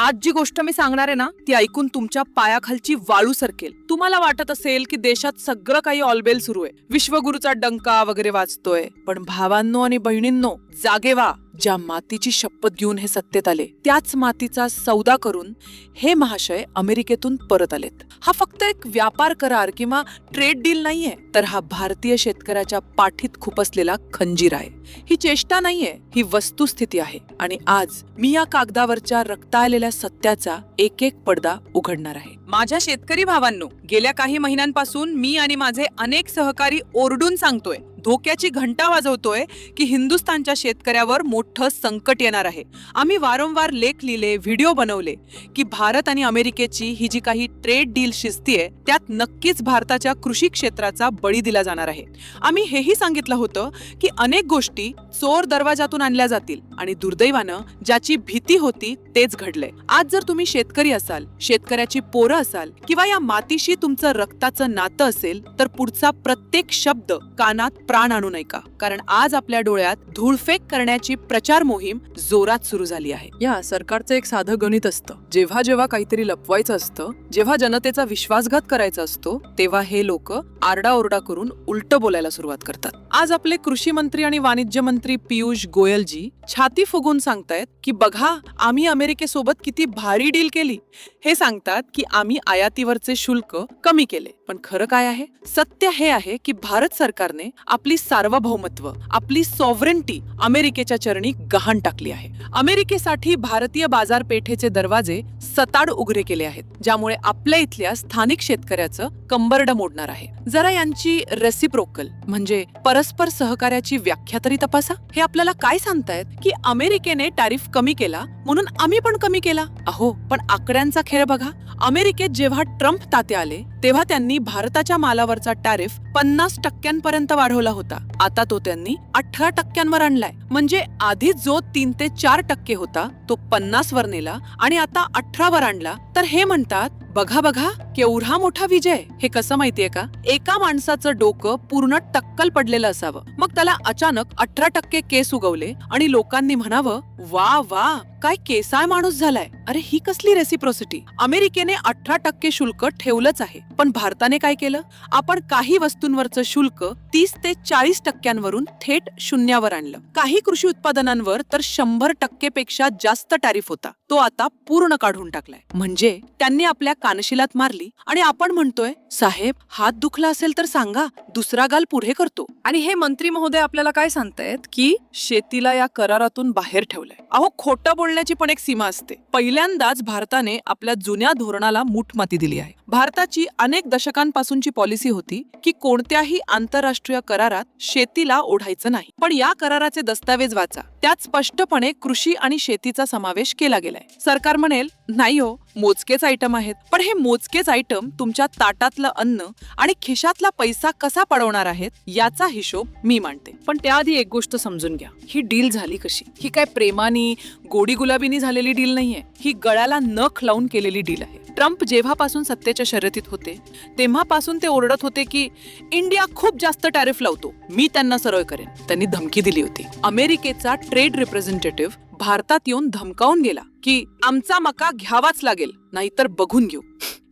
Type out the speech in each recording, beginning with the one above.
आज जी गोष्ट मी सांगणार आहे ना ती ऐकून तुमच्या पायाखालची वाळू सरकेल. तुम्हाला वाटत असेल की देशात सगळं काही ऑलबेल सुरू आहे. विश्वगुरूचा डंका वगैरे वाचतोय पण भावांनो आणि बहिणींनो जागे व्हा. ज्या मातीची शपथ घेऊन हे सत्तेत आले त्याच मातीचा सौदा करून हे महाशय अमेरिकेतून परत आलेत. हा फक्त एक व्यापार करार किंवा ट्रेड डील नाहीये तर हा भारतीय शेतकऱ्याच्या पाठीत खुपसलेला खंजीर आहे. ही चेष्टा नाहीये ही वस्तुस्थिती आहे. आणि आज मी या कागदावरच्या रक्ताळलेल्या सत्याचा एक एक पडदा उघडणार आहे. माझ्या शेतकरी भावांनो गेल्या काही महिन्यांपासून मी आणि माझे अनेक सहकारी ओरडून सांगतोय धोक्याची घंटा वाजवतोय की हिंदुस्थानच्या शेतकऱ्यावर मोठं संकट येणार आहे. आम्ही वारंवार लेख लिहिले व्हिडिओ बनवले की भारत आणि अमेरिकेची ही जी काही ट्रेड डील शिजतीये त्यात नक्कीच भारताच्या कृषी क्षेत्राचा बळी दिला जाणार आहे. आम्ही हेही सांगितलं होतं की अनेक गोष्टी चोर दरवाजातून आणल्या जातील आणि दुर्दैवानं ज्याची भीती होती तेच घडलंय. आज जर तुम्ही शेतकरी असाल शेतकऱ्याची पोरं असाल किंवा या मातीशी तुमचं रक्ताचं नातं असेल तर पुढचा प्रत्येक शब्द कानात प्राण आणू नये का? कारण आज आपल्या डोळ्यात धूळफेक करण्याची प्रचार मोहीम जोरात सुरू झाली आहे. या सरकारचं एक साधं गणित असतं. जेव्हा जेव्हा काहीतरी लपवायचं असतं जेव्हा जनतेचा विश्वासघात करायचा असतो तेव्हा हे लोक आरडाओरडा करून उलट बोलायला सुरुवात करतात. आज आपले कृषी मंत्री आणि वाणिज्य मंत्री पियुष गोयलजी छाती फुगून सांगतायत की बघा आम्ही अमेरिकेसोबत किती भारी डील केली. हे सांगतात की आम्ही आयातीवरचे शुल्क कमी केले. पण खरं काय आहे? सत्य हे आहे की भारत सरकारने आपली सार्वभौमत्व आपली सॉव्हरेंटी अमेरिकेच्या चरणी गहाण टाकली आहे. अमेरिकेसाठी भारतीय बाजारपेठेचे दरवाजे सताड उघडे केले आहेत ज्यामुळे आपल्या इथल्या स्थानिक शेतकऱ्याचं कंबरड मोडणार आहे. जरा यांची रेसिप्रोकल म्हणजे परस्पर सहकार्याची व्याख्या तरी तपासा. हे आपल्याला काय सांगतायत? की अमेरिकेने टॅरिफ कमी केला म्हणून आम्ही पण कमी केला? अहो पण आकड्यांचा खेळ बघा. अमेरिकेत जेव्हा ट्रम्प ताते आले तेव्हा त्यांनी भारताच्या मालावरचा टॅरिफ पन्नास टक्क्यांपर्यंत वाढवला होता. आता तो त्यांनी अठरा टक्क्यांवर आणलाय. म्हणजे आधी जो तीन ते चार टक्के होता तो पन्नास वर नेला आणि आता अठरा वर आणला. तर हे म्हणतात बघा बघा केवढा मोठा विजय. हे कसं माहितीये का? एका माणसाचं डोकं पूर्ण टक्कल पडलेलं असावं. मग त्याला अचानक अठरा टक्के केस उगवले आणि लोकांनी म्हणावं वा वा काय केसाळ माणूस झालाय? अरे ही कसली रेसिप्रोसिटी अमेरिकेने अठरा टक्के शुल्क ठेवलंच आहे. पण भारताने काय केलं? आपण काही वस्तूंवरचं शुल्क तीस ते चाळीस टक्क्यांवरून थेट शून्यावर आणलं. काही कृषी उत्पादनांवर तर शंभर टक्के पेक्षा जास्त टॅरिफ होता. तो आता पूर्ण काढून टाकलाय. म्हणजे त्यांनी आपल्या कानशिलात मारली. आणि आपण म्हणतोय साहेब हात दुखला असेल तर सांगा दुसरा गाल पुढे करतो. आणि हे मंत्री महोदय आपल्याला काय सांगतायत? की शेतीला या करारातून बाहेर ठेवलंय. अहो खोटं बोलण्याची पण एक सीमा असते. पहिल्यांदाच भारताने आपल्या जुन्या धोरणाला मूठमाती दिली आहे. भारताची अनेक दशकांपासूनची पॉलिसी होती की कोणत्याही आंतरराष्ट्रीय करारात शेतीला ओढायचं नाही. पण या कराराचे दस्तावेज वाचा. त्यात स्पष्टपणे कृषी आणि शेतीचा समावेश केला गेलाय. सरकार म्हणेल नाही हो मोजकेच आयटम आहेत. पण हे मोजकेच आयटम तुमच्या ताटातलं अन्न आणि खिशातला पैसा कसा पडवणार आहेत याचा हिशोब मी मांडते. पण त्याआधी एक गोष्ट समजून घ्या. ही डील झाली कशी? ही काय प्रेमानी गोडी गुलाबीनी झालेली डील नाहीये. ही गळ्याला नख लावून केलेली डील आहे. ट्रम्प जेव्हापासून सत्तेच्या शर्यतीत होते तेव्हापासून ते ओरडत होते की इंडिया खूप जास्त टॅरिफ लावतो. मी त्यांना सरळ करेन. त्यांनी धमकी दिली होती. अमेरिकेचा ट्रेड रिप्रेझेंटेटिव्ह भारतात येऊन धमकावून गेला की आमचा मका घ्यावाच लागेल नाहीतर बघून घेऊ.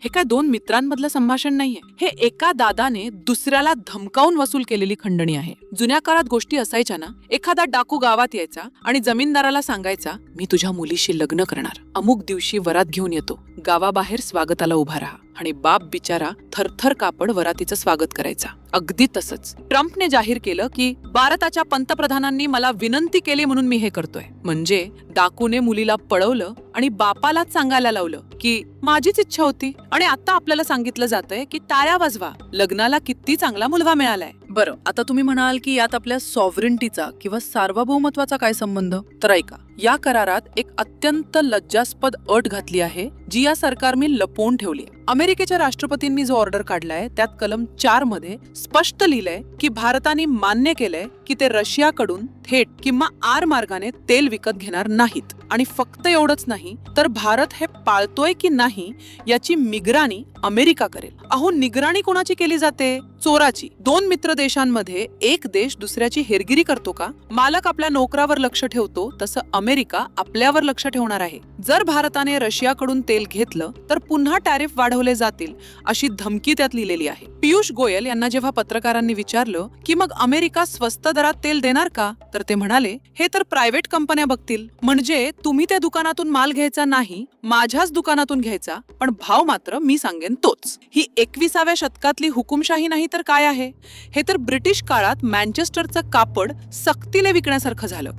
हे काय दोन मित्रांमधलं संभाषण नाहीये. हे एका दादाने दुसऱ्याला धमकावून वसूल केलेली खंडणी आहे. जुन्या काळात गोष्टी असायच्या ना एखादा डाकू गावात यायचा आणि जमीनदाराला सांगायचा मी तुझ्या मुलीशी लग्न करणार. अमुक दिवशी वरात घेऊन येतो. गावाबाहेर स्वागताला उभा राहा. आणि बाप बिचारा थरथर कापड वरातीचं स्वागत करायचा. अगदी तसंच. ट्रम्पने जाहीर केलं की भारताच्या पंतप्रधानांनी मला विनंती केली म्हणून मी हे करतोय. म्हणजे डाकूने मुलीला पळवलं आणि बापालाच सांगायला लावलं की माझीच इच्छा होती आणि आता आपल्याला सांगितलं जातंय की टाळ्या वाजवा. लग्नाला किती चांगला मुलगा मिळालाय. बरं आता तुम्ही म्हणाल की यात आपल्या सॉव्हरेंटीचा किंवा सार्वभौमत्वाचा काय संबंध? तर ऐका या करारात एक अत्यंत लज्जास्पद अट घातली आहे जी या सरकारने लपवून ठेवली आहे. अमेरिकेच्या राष्ट्रपतींनी जो ऑर्डर काढलाय त्यात कलम चारमध्ये स्पष्ट लिहिलंय की भारताने मान्य केलंय की ते रशियाकडून थेट किंवा आर मार्गाने तेल विकत घेणार नाहीत. आणि फक्त एवढंच नाही तर भारत हे पाळतोय की नाही याची निगराणी अमेरिका करेल. अहो निगराणी कोणाची केली जाते? चोराची. दोन मित्र देशांमध्ये एक देश दुसऱ्याची हेरगिरी करतो का? मालक आपल्या नोकरावर लक्ष ठेवतो तसं अमेरिका आपल्यावर लक्ष ठेवणार आहे. जर भारताने रशियाकडून तेल घेतलं तर पुन्हा टॅरिफ वाढवले जातील अशी धमकी त्यात लिहिलेली आहे. पियुष गोयल यांना जेव्हा पत्रकारांनी विचारलं की मग अमेरिका स्वस्त दरात तेल देणार का? तर ते म्हणाले हे तर प्रायव्हेट कंपन्या बघतील. म्हणजे तुम्ही त्या दुकानातून माल घ्यायचा नाही माझ्याच दुकानातून घ्यायचा पण भाव मात्र मी सांगेन तोच. ही एकविसाव्या शतकातली हुकुमशाही नाही तर काय आहे? हे तर ब्रिटिश काळात मँचेस्टरचं कापड सक्तीने विकण्यासारखं झालं.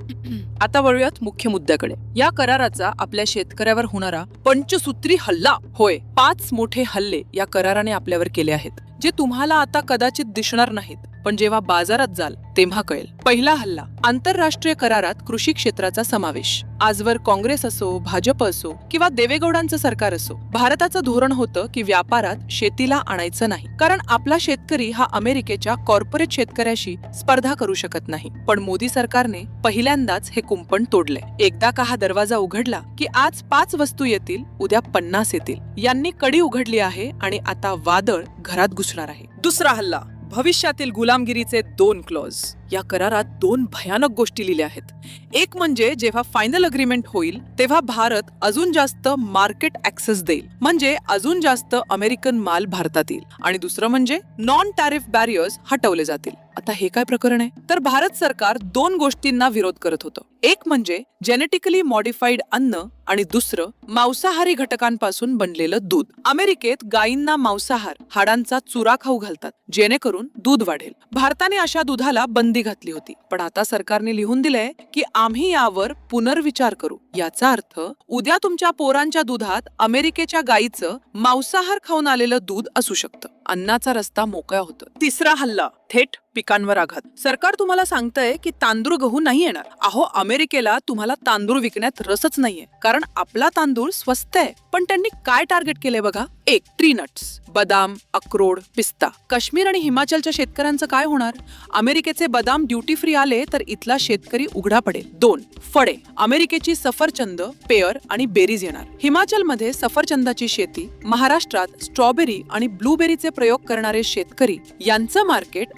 आता वळूयात मुख्य मुद्द्याकडे. या कराराचा आपल्या शेतकऱ्यावर होणारा पंचसूत्री हल्ला. होय पाच मोठे हल्ले या कराराने आपल्यावर केले आहेत. जे तुम्हाला आता कदाचित दिसणार नाहीत पण जेव्हा बाजारात जाल तेव्हा कळेल. पहिला हल्ला आंतरराष्ट्रीय करारात कृषी क्षेत्राचा समावेश. आजवर काँग्रेस असो भाजप असो किंवा देवेगौडांचं सरकार असो भारताचं धोरण होतं की व्यापारात शेतीला आणायचं नाही. कारण आपला शेतकरी हा अमेरिकेच्या कॉर्पोरेट शेतकऱ्याशी स्पर्धा करू शकत नाही. पण मोदी सरकारने पहिल्यांदाच हे कुंपण तोडले एकदा का हा दरवाजा उघडला की आज पाच वस्तू येतील उद्या पन्नास येतील. यांनी कडी उघडली आहे आणि आता वादळ घरात घुसणार आहे. दुसरा हल्ला. भविष्यातील गुलामगिरीचे दोन क्लॉज या करारात दोन भयानक गोष्टी लिहिल्या आहेत. एक म्हणजे जेव्हा फायनल अग्रीमेंट होईल तेव्हा भारत अजून जास्त मार्केट ऍक्सेस देईल. म्हणजे अजून जास्त अमेरिकन माल भारतात येईल. आणि दुसरं म्हणजे नॉन टॅरिफ बॅरियर्स हटवले जातील. आता हे काय प्रकरण आहे? तर भारत सरकार दोन गोष्टींना विरोध करत होतं. एक म्हणजे जेनेटिकली मॉडिफाईड अन्न आणि दुसरं मांसाहारी घटकांपासून बनलेलं दूध. अमेरिकेत गायींना मांसाहार हाडांचा चुरा खाऊ घालतात जेणेकरून दूध वाढेल. भारताने अशा दुधाला बंदी घातली होती. पण आता सरकारने लिहून दिलंय की आम्ही यावर पुनर्विचार करू. याचा अर्थ उद्या तुमच्या पोरांच्या दुधात अमेरिकेच्या गायीचं मांसाहार खाऊन आलेलं दूध असू शकतं. अन्नाचा रस्ता मोकळा होतो. तिसरा हल्ला थेट पिकांवर आघात. सरकार तुम्हाला सांगतंय की तांदूळ गहू नाही येणार. अहो अमेरिकेला तुम्हाला तांदूळ विकण्यात रसच नाहीये. कारण आपला तांदूळ स्वस्त आहे. पण त्यांनी काय टार्गेट केले बघा? एक ट्री नट्स बदाम अक्रोड पिस्ता. काश्मीर आणि हिमाचलच्या शेतकऱ्यांचं काय होणार? अमेरिकेचे बदाम ड्युटी फ्री आले तर इथला शेतकरी उघडा पडेल. दोन फळे. अमेरिकेची सफरचंद पेअर आणि बेरीज येणार. हिमाचलमध्ये सफरचंदाची शेती महाराष्ट्रात स्ट्रॉबेरी आणि ब्लूबेरीचे प्रयोग करणारे शेतकरी यांचं मार्केट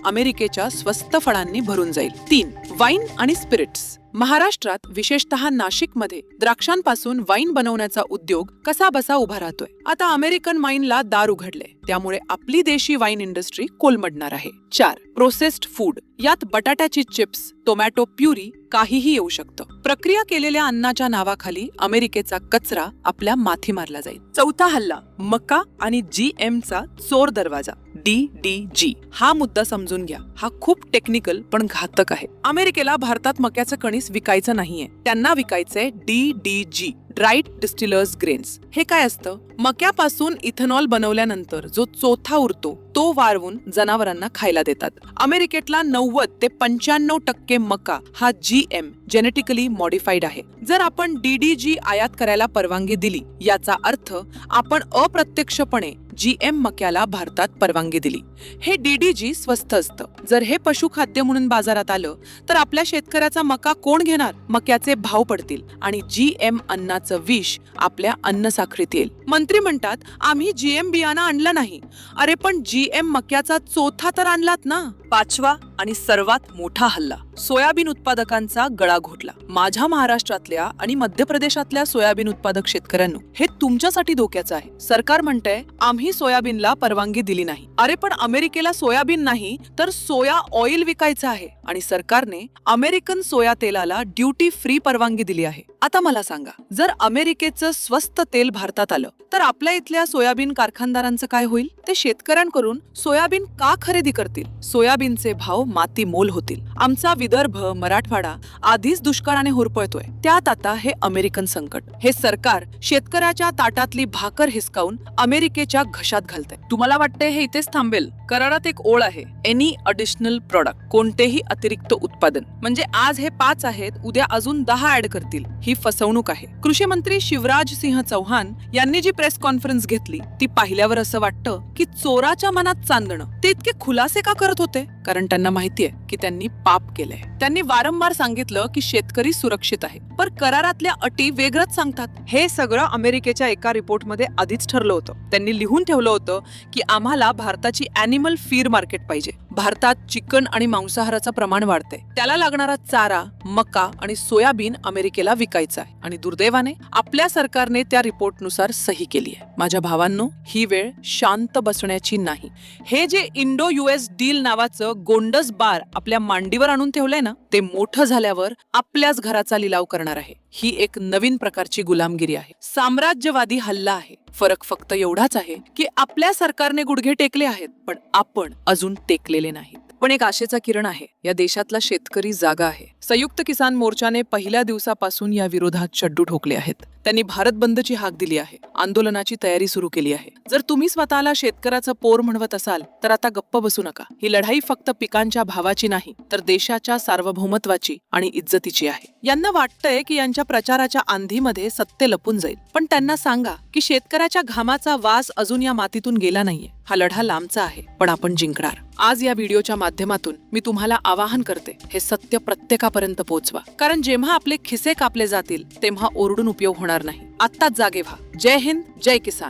अमेरिकेच्या स्वस्त फळांनी भरून जाईल. तीन वाईन आणि स्पिरिट्स महाराष्ट्रात विशेषतः नाशिकमध्ये द्राक्षांपासून वाईन बनवण्याचा उद्योग कसा बसा उभा राहतोय. आता अमेरिकन वाईनला दार उघडले. त्यामुळे आपली देशी वाईन इंडस्ट्री कोलमडणार आहे. चार प्रोसेस्ड फूड यात बटाट्याची चिप्स टोमॅटो प्युरी काहीही येऊ शकतं. प्रक्रिया केलेल्या अन्नाच्या नावाखाली अमेरिकेचा कचरा आपल्या माथी मारला जाईल. चौथा हल्ला मका आणि जी चा चोर दरवाजा. D D G. हा मुद्दा समजून घ्या. हा खूप टेक्निकल पण घातक आहे. अमेरिकेला भारतात मक्याचं कणीस विकायचं नाहीये. त्यांना विकायचंय D D G. Dried distillers grains. हे काय असतं? मक्यापासून इथेनॉल बनवल्यानंतर जो चोथा उरतो तो वाळवून जनावरांना खायला देतात. अमेरिकेतला नव्वद ते पंच्याण्णव टक्के मका हा जी एम जेनेटिकली मॉडिफाईड आहे. जर आपण डीडीजी आयात करायला परवानगी दिली याचा अर्थ आपण अप्रत्यक्षपणे जी एम मक्याला भारतात परवानगी दिली. हे डीडीजी स्वस्त असतं. जर हे पशुखाद्य म्हणून बाजारात आलं तर आपल्या शेतकऱ्याचा मका कोण घेणार? मक्याचे भाव पडतील. आणि जी एम अन्ना अन्नाचं विष आपल्या अन्नसाखळीत येईल. मंत्री म्हणतात आम्ही जीएम बियाणं आणलं नाही. अरे पण जीएम मक्याचा चौथा तर आणलात ना? पाचवा आणि सर्वात मोठा हल्ला. सोयाबीन उत्पादकांचा गळा घोटला. माझ्या महाराष्ट्रातल्या आणि मध्य प्रदेशातल्या सोयाबीन उत्पादक शेतकऱ्यांनो हे तुमच्यासाठी धोक्याचं आहे. सरकार म्हणतंय आम्ही सोयाबीनला परवानगी दिली नाही. अरे पण अमेरिकेला सोयाबीन नाही तर सोया ऑइल विकायचं आहे. आणि सरकारने अमेरिकन सोया तेलाला ड्युटी फ्री परवानगी दिली आहे. आता मला सांगा जर अमेरिकेचं स्वस्त तेल भारतात आलं तर आपल्या इथल्या सोयाबीन कारखानदारांचं काय होईल? ते शेतकऱ्यांकडून सोयाबीन का खरेदी करतील? सोयाबीनचे भाव माती मोल होतील. आमचा विदर्भ मराठवाडा आधीच दुष्काळाने होरपळतोय. त्यात आता हे अमेरिकन संकट. हे सरकार शेतकऱ्याच्या ताटातली भाकर हिसकावून अमेरिकेच्या घशात घालतंय. तुम्हाला वाटतंय हे इथेच थांबेल? करारात एक ओळ आहे. एनी अडिशनल प्रॉडक्ट कोणतेही अतिरिक्त उत्पादन. म्हणजे आज हे पाच आहेत उद्या अजून दहा ऍड करतील. ही फसवणूक आहे. कृषी मंत्री शिवराज सिंह चौहान यांनी जी प्रेस कॉन्फरन्स घेतली ती पाहिल्यावर असं वाटतं की चोराच्या मनात चांदणं. ते इतके खुलासे का करत होते? कारण त्यांना माहितीये की त्यांनी पाप केलंय. त्यांनी वारंवार सांगितलं की शेतकरी सुरक्षित आहे. पर करारातल्या अटी वेगळंच सांगतात. हे सगळं अमेरिकेच्या एका रिपोर्टमध्ये आधीच ठरलं होतं. त्यांनी लिहून ठेवलं होतं की आम्हाला भारताची अॅनिमल फीर मार्केट पाहिजे. भारतात चिकन आणि मांसाहाराचं प्रमाण वाढतंय. त्याला लागणारा चारा मका आणि सोयाबीन अमेरिकेला विकायचा आहे. आणि दुर्दैवाने आपल्या सरकारने त्या रिपोर्टनुसार सही केली आहे. माझ्या भावांनो ही वेळ शांत बसण्याची नाही. हे जे इंडो युएस डील नावाचं गोंडस बार आपल्या मांडीवर आणून ठेवलंय ना ते मोठं झाल्यावर आपल्याच घराचा लिलाव करणार आहे. ही एक नवीन प्रकारची गुलामगिरी आहे. साम्राज्यवादी हल्ला आहे. फरक फक्त एवढाच आहे की आपल्या सरकारने गुडघे टेकले आहेत पण आपण अजून टेकले गेले नाहीत. पण एक आशेचा किरण आहे या देशातला शेतकरी जागा आहे. संयुक्त किसान मोर्चाने पहिल्या दिवसापासून या विरोधात चड्डू ठोकले आहेत. त्यांनी भारत बंदची हाक दिली आहे. आंदोलनाची तयारी सुरू केली आहे. जर तुम्ही स्वतःला शेतकऱ्याचं पोर म्हणवत असाल तर आता गप्प बसू नका. ही लढाई फक्त पिकांच्या भावाची नाही तर देशाच्या सार्वभौमत्वाची आणि इज्जतीची आहे. यांना वाटतंय की यांच्या प्रचाराच्या आंधीमध्ये सत्य लपून जाईल. पण त्यांना सांगा की शेतकऱ्याच्या घामाचा वास अजून या मातीतून गेला नाहीये. हा लढा लांबचा आहे पण आपण जिंकणार. आज या व्हिडिओच्या माध्यमातून मी तुम्हाला आवाहन करते हे सत्य प्रत्येकापर्यंत पोहोचवा कारण जेव्हा आपले खिसे कापले जातील तेव्हा ओरडून उपयोग होणार नाही. आत्ताच जागे व्हा. जय हिंद जय किसान.